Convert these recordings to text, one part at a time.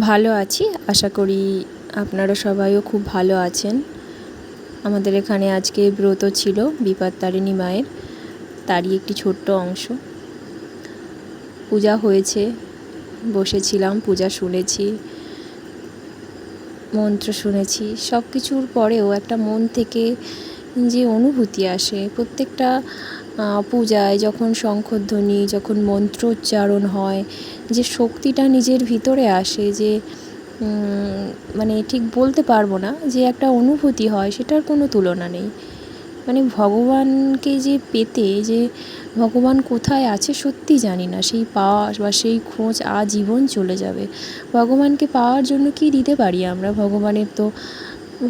ভালো আছি। আশা করি আপনারা সবাইও খুব ভালো আছেন। আমাদের এখানে আজকে ব্রত ছিল বিপত্তারিণী মায়ের। তারই একটি ছোট্ট অংশ। পূজা হয়েছে, বসেছিলাম, পূজা শুনেছি, মন্ত্র শুনেছি। সব কিছুর পরেও একটা মন থেকে যে অনুভূতি আসে, প্রত্যেকটা পূজায় যখন শঙ্খধ্বনি, যখন মন্ত্রোচ্চারণ হয়, যে শক্তিটা নিজের ভিতরে আসে, যে মানে ঠিক বলতে পারব না, যে একটা অনুভূতি হয়, সেটার কোনো তুলনা নেই। মানে ভগবানকে যে পেতে, যে ভগবান কোথায় আছে সত্যি জানি না, সেই পাওয়া বা সেই খোঁজ আজীবন চলে যাবে। ভগবানকে পাওয়ার জন্য কি দিতে পারি আমরা? ভগবানের তো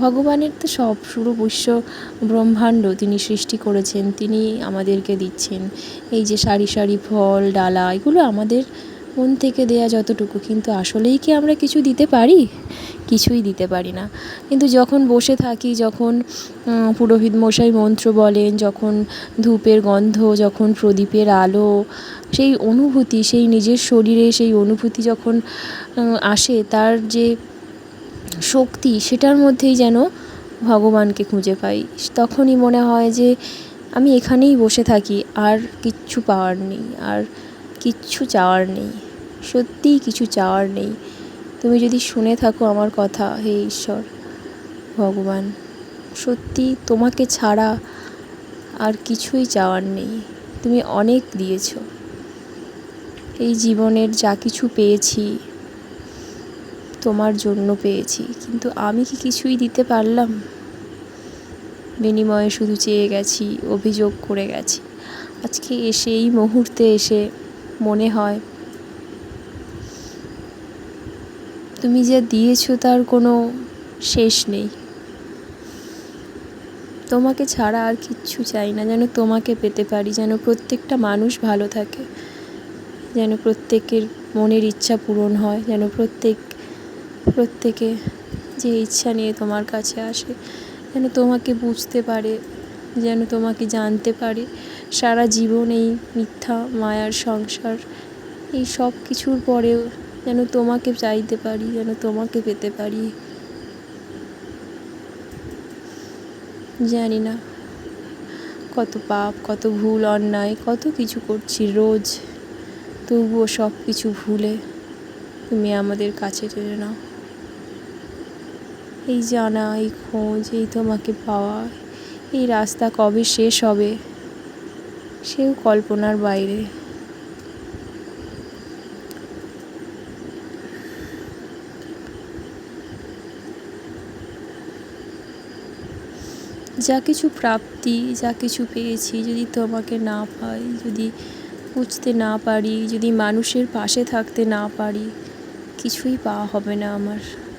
ভগবানের তো সব পুরো বিশ্ব ব্রহ্মাণ্ড তিনি সৃষ্টি করেছেন, তিনি আমাদেরকে দিচ্ছেন। এই যে সারি সারি ফল, ডালা, এগুলো আমাদের মন থেকে দেয়া যতটুকু, কিন্তু আসলেই কি আমরা কিছু দিতে পারি? কিছুই দিতে পারি না। কিন্তু যখন বসে থাকি, যখন পুরোহিত মশাই মন্ত্র বলেন, যখন ধূপের গন্ধ, যখন প্রদীপের আলো, সেই অনুভূতি, সেই নিজের শরীরে সেই অনুভূতি যখন আসে, তার যে শক্তি সেটার মধ্যেই যেন ভগবানকে খুঁজে পাই। তখনই মনে হয় যে আমি এখানেই বসে থাকি, আর কিচ্ছু পাওয়ার নেই, আর কিচ্ছু চাওয়ার নেই, সত্যিই কিছু চাওয়ার নেই। তুমি যদি শুনে থাকো আমার কথা, হে ঈশ্বর, ভগবান, সত্যি তোমাকে ছাড়া আর কিছুই চাওয়ার নেই। তুমি অনেক দিয়েছ। এই জীবনের যা কিছু পেয়েছি তোমার জন্য পেয়েছি, কিন্তু আমি কি কিছুই দিতে পারলাম? বিনিময়ে শুধু চেয়ে গেছি, অভিযোগ করে গেছি। আজকে এসে এই মুহূর্তে এসে মনে হয়, তুমি যা দিয়েছ তার কোনো শেষ নেই। তোমাকে ছাড়া আর কিচ্ছু চাই না, যেন তোমাকে পেতে পারি, যেন প্রত্যেকটা মানুষ ভালো থাকে, যেন প্রত্যেকের মনের ইচ্ছা পূরণ হয়, যেন প্রত্যেক প্রত্যেকে যে ইচ্ছা নিয়ে তোমার কাছে আসে, যেন তোমাকে বুঝতে পারে, যেন তোমাকে জানতে পারে। সারা জীবন এই মিথ্যা, মায়ার সংসার, এই সব কিছুর পরেও যেন তোমাকে চাইতে পারি, যেন তোমাকে পেতে পারি। জানি না, কত পাপ, কত ভুল, অন্যায়, কত কিছু করছি রোজ, তবুও সব কিছু ভুলে তুমি আমাদের কাছে টেনে নাও এই জানা, এই খোঁজ, এই তোমাকে পাওয়া, এই রাস্তা কবে শেষ হবে? সেও কল্পনার বাইরে। যা কিছু প্রাপ্তি, যা কিছু পেয়েছি, যদি তোমাকে না পাই, যদি বুঝতে না পারি, যদি মানুষের পাশে থাকতে না পারি, কিছুই পাওয়া হবে না আমার।